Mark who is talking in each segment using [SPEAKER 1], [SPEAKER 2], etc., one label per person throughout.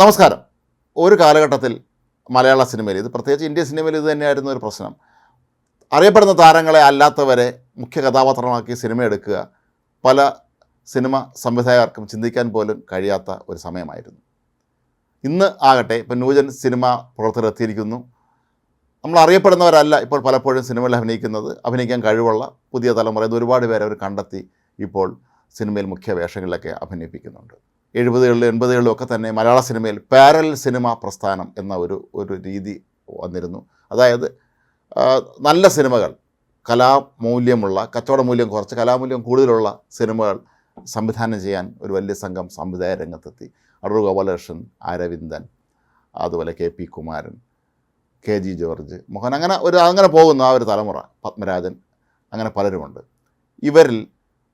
[SPEAKER 1] നമസ്കാരം. ഒരു കാലഘട്ടത്തിൽ മലയാള സിനിമയിൽ ഇത് പ്രത്യേകിച്ച് ഇന്ത്യൻ സിനിമയിൽ ഇത് തന്നെയായിരുന്നു ഒരു പ്രശ്നം. അറിയപ്പെടുന്ന താരങ്ങളെ അല്ലാത്തവരെ മുഖ്യ കഥാപാത്രമാക്കി സിനിമ എടുക്കുക പല സിനിമ സംവിധായകർക്കും ചിന്തിക്കാൻ പോലും കഴിയാത്ത ഒരു സമയമായിരുന്നു. ഇന്ന് ആകട്ടെ ഇപ്പം ന്യൂജൻ സിനിമ പുറത്തിലെത്തിയിരിക്കുന്നു നമ്മൾ അറിയപ്പെടുന്നവരല്ല ഇപ്പോൾ പലപ്പോഴും സിനിമയിൽ അഭിനയിക്കുന്നത്. അഭിനയിക്കാൻ കഴിവുള്ള പുതിയ തലമുറ ഇത് ഒരുപാട് പേരെ അവർ കണ്ടെത്തി ഇപ്പോൾ സിനിമയിൽ മുഖ്യ വേഷങ്ങളിലൊക്കെ അഭിനയിപ്പിക്കുന്നുണ്ട്. എഴുപതുകളിലും എൺപതുകളിലും ഒക്കെ തന്നെ മലയാള സിനിമയിൽ പാരൽ സിനിമ പ്രസ്ഥാനം എന്ന ഒരു ഒരു രീതി വന്നിരുന്നു. അതായത് നല്ല സിനിമകൾ കലാമൂല്യമുള്ള കച്ചവട മൂല്യം കുറച്ച് കലാമൂല്യം കൂടുതലുള്ള സിനിമകൾ സംവിധാനം ചെയ്യാൻ ഒരു വലിയ സംഘം സംവിധായ രംഗത്തെത്തി. അടൂർ ഗോപാലകൃഷ്ണൻ അരവിന്ദൻ അതുപോലെ K P Kumaran K G George Mohan അങ്ങനെ ഒരു അങ്ങനെ പോകുന്ന ആ ഒരു തലമുറ പത്മരാജൻ അങ്ങനെ പലരുമുണ്ട്. ഇവരിൽ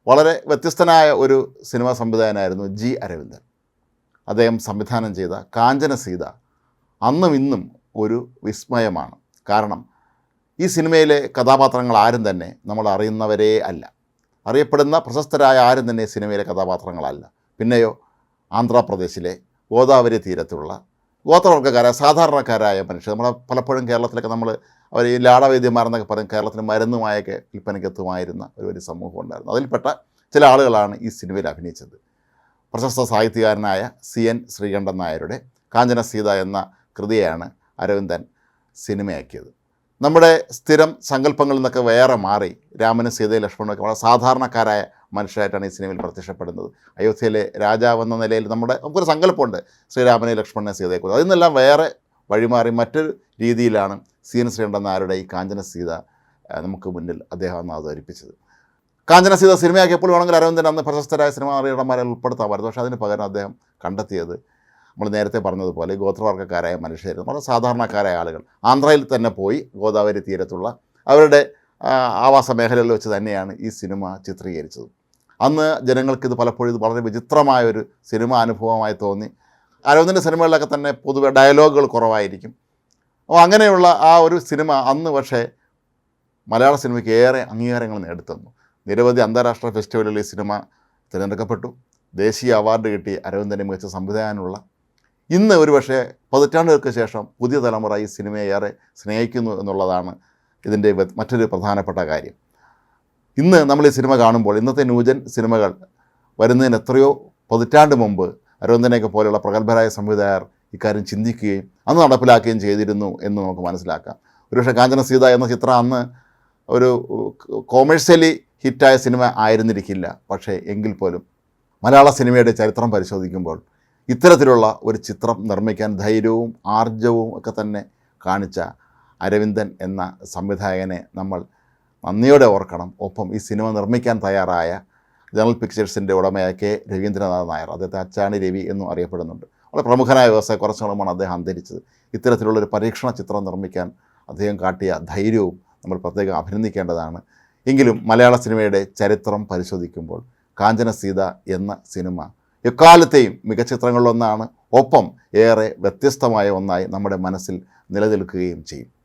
[SPEAKER 1] വളരെ വ്യത്യസ്തനായ ഒരു സിനിമാ സംവിധായകനായിരുന്നു ജി അരവിന്ദൻ. അദ്ദേഹം സംവിധാനം ചെയ്ത കാഞ്ചന സീത അന്നും ഇന്നും ഒരു വിസ്മയമാണ്. കാരണം ഈ സിനിമയിലെ കഥാപാത്രങ്ങൾ ആരും തന്നെ നമ്മൾ അറിയുന്നവരേ അല്ല. അറിയപ്പെടുന്ന പ്രശസ്തരായ ആരും തന്നെ സിനിമയിലെ കഥാപാത്രങ്ങളല്ല. പിന്നെയോ ആന്ധ്രാപ്രദേശിലെ ഗോദാവരി തീരത്തുള്ള ഗോത്രവർഗക്കാരായ സാധാരണക്കാരായ മനുഷ്യർ. നമ്മളെ പലപ്പോഴും കേരളത്തിലൊക്കെ നമ്മൾ അവർ ഈ ലാടവൈദ്യന്മാരെന്നൊക്കെ പറയും കേരളത്തിന് മരുന്നുമായൊക്കെ വിൽപ്പനയ്ക്കെത്തുമായിരുന്ന ഒരു വലിയ സമൂഹം ഉണ്ടായിരുന്നു. അതിൽപ്പെട്ട ചില ആളുകളാണ് ഈ സിനിമയിൽ അഭിനയിച്ചത്. പ്രശസ്ത സാഹിത്യകാരനായ സി എൻ ശ്രീകണ്ഠൻ നായരുടെ കാഞ്ചന സീത എന്ന കൃതിയാണ് അരവിന്ദൻ സിനിമയാക്കിയത്. നമ്മുടെ സ്ഥിരം സങ്കല്പങ്ങളിൽ നിന്നൊക്കെ വേറെ മാറി രാമനും സീതയും ലക്ഷ്മണനൊക്കെ വളരെ സാധാരണക്കാരായ മനുഷ്യരായിട്ടാണ് ഈ സിനിമയിൽ പ്രത്യക്ഷപ്പെടുന്നത്. അയോധ്യയിലെ രാജാവെന്ന നിലയിൽ നമ്മുടെ നമുക്കൊരു സങ്കല്പമുണ്ട്. ശ്രീരാമനെ ലക്ഷ്മണനെ സീതയെക്കുറിച്ച്. അതിൽ വേറെ വഴിമാറി മറ്റൊരു രീതിയിലാണ് സി എൻ ശ്രീകണ്ഠൻ നായരുടെ ഈ കാഞ്ചന സീത നമുക്ക് മുന്നിൽ അദ്ദേഹം അന്ന് അവതരിപ്പിച്ചത്. കാഞ്ചന സീത സിനിമയാക്കിയപ്പോൾ വേണമെങ്കിൽ അരവിന്ദൻ അന്ന് പ്രശസ്തരായ സിനിമ നടന്മാരെ ഉൾപ്പെടുത്താമായിരുന്നു. പക്ഷേ അതിന് പകരം അദ്ദേഹം കണ്ടെത്തിയത് നമ്മൾ നേരത്തെ പറഞ്ഞതുപോലെ ഗോത്രവർഗക്കാരായ മനുഷ്യർ വളരെ സാധാരണക്കാരായ ആളുകൾ. ആന്ധ്രയിൽ തന്നെ പോയി ഗോദാവരി തീരത്തുള്ള അവരുടെ ആവാസ മേഖലയിൽ വെച്ച് തന്നെയാണ് ഈ സിനിമ ചിത്രീകരിച്ചത്. അന്ന് ജനങ്ങൾക്കിത് പലപ്പോഴും ഇത് വളരെ വിചിത്രമായ ഒരു സിനിമ അനുഭവമായി തോന്നി. അരവിന്ദന്റെ സിനിമകളിലൊക്കെ തന്നെ പൊതുവെ ഡയലോഗുകൾ കുറവായിരിക്കും. അപ്പോൾ അങ്ങനെയുള്ള ആ ഒരു സിനിമ അന്ന് പക്ഷേ മലയാള സിനിമയ്ക്ക് ഏറെ അംഗീകാരങ്ങൾ നേടിത്തന്നു. നിരവധി അന്താരാഷ്ട്ര ഫെസ്റ്റിവലുകളിൽ ഈ സിനിമ തിരഞ്ഞെടുക്കപ്പെട്ടു. ദേശീയ അവാർഡ് കിട്ടി അരവിന്ദനെ മികച്ച സംവിധാനമുള്ള ഇന്ന് ഒരു പക്ഷേ പതിറ്റാണ്ടുകൾക്ക് ശേഷം പുതിയ തലമുറ ഈ സിനിമയെ ഏറെ സ്നേഹിക്കുന്നു എന്നുള്ളതാണ് ഇതിന്റെ മറ്റൊരു പ്രധാനപ്പെട്ട കാര്യം. ഇന്ന് നമ്മൾ ഈ സിനിമ കാണുമ്പോൾ ഇന്നത്തെ ന്യൂജൻ സിനിമകൾ വരുന്നതിന് എത്രയോ പതിറ്റാണ്ട് മുമ്പ് അരവിന്ദനെയൊക്കെ പോലെയുള്ള പ്രഗത്ഭരായ സംവിധായകർ ഇക്കാര്യം ചിന്തിക്കുകയും അന്ന് നടപ്പിലാക്കുകയും ചെയ്തിരുന്നു എന്ന് നമുക്ക് മനസ്സിലാക്കാം. ഒരുപക്ഷെ കാഞ്ചന സീത എന്ന ചിത്രം അന്ന് ഒരു കോമേഴ്സ്യലി ഹിറ്റായ സിനിമ ആയിരുന്നിരിക്കില്ല. പക്ഷേ എങ്കിൽ പോലും മലയാള സിനിമയുടെ ചരിത്രം പരിശോധിക്കുമ്പോൾ ഇത്തരത്തിലുള്ള ഒരു ചിത്രം നിർമ്മിക്കാൻ ധൈര്യവും ആർജവും ഒക്കെ തന്നെ കാണിച്ച അരവിന്ദൻ എന്ന സംവിധായകനെ നമ്മൾ നന്ദിയോടെ ഓർക്കണം. ഒപ്പം ഈ സിനിമ നിർമ്മിക്കാൻ തയ്യാറായ ജനറൽ പിക്ചേഴ്സിന്റെ ഉടമയായ കെ രവീന്ദ്രനാഥ് നായർ. അദ്ദേഹത്തെ അച്ചാണി രവി എന്നും അറിയപ്പെടുന്നുണ്ട്. വളരെ പ്രമുഖനായ വ്യവസായ കുറച്ച് നാളുമാണ് അദ്ദേഹം അന്തരിച്ചത്. ഇത്തരത്തിലുള്ള ഒരു പരീക്ഷണ ചിത്രം നിർമ്മിക്കാൻ അദ്ദേഹം കാട്ടിയ ധൈര്യവും നമ്മൾ പ്രത്യേകം അഭിനന്ദിക്കേണ്ടതാണ്. എങ്കിലും മലയാള സിനിമയുടെ ചരിത്രം പരിശോധിക്കുമ്പോൾ കാഞ്ചന സീത എന്ന സിനിമ എക്കാലത്തെയും മികച്ച ചിത്രങ്ങളിലൊന്നാണ്. ഒപ്പം ഏറെ വ്യത്യസ്തമായ ഒന്നായി നമ്മുടെ മനസ്സിൽ നിലനിൽക്കുകയും ചെയ്യും.